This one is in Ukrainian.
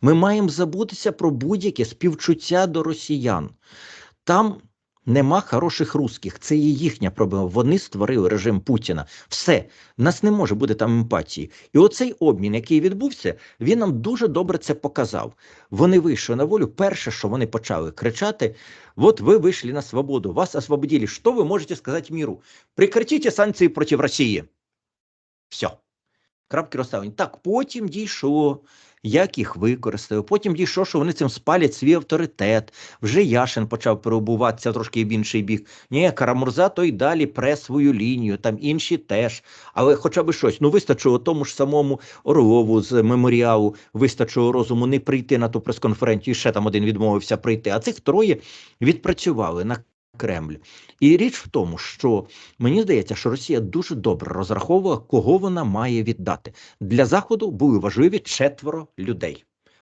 Ми маємо забутися про будь-яке співчуття до росіян. Там нема хороших русських, це є їхня проблема. Вони створили режим Путіна. Все, нас не може бути там емпатії. І оцей обмін, який відбувся, він нам дуже добре це показав. Вони вийшли на волю. Перше, що вони почали кричати: от ви вийшли на свободу, вас освободили. Що ви можете сказати міру? Прекратіть санкції проти Росії. Все. Крапки розставлені. Так, потім дійшло, як їх використали. Потім дійшло, що вони цим спалять свій авторитет. Вже Яшин почав перебуватися трошки в інший бік. Ні, Карамурза той далі пре свою лінію, там інші теж. Але хоча б щось. Ну, вистачило тому ж самому Орлову з меморіалу, вистачило розуму не прийти на ту прес-конференцію. Ще там один відмовився прийти. А цих троє відпрацювали на Кремль. І річ в тому, що мені здається, що Росія дуже добре розраховувала, кого вона має віддати. Для Заходу були важливі четверо людей.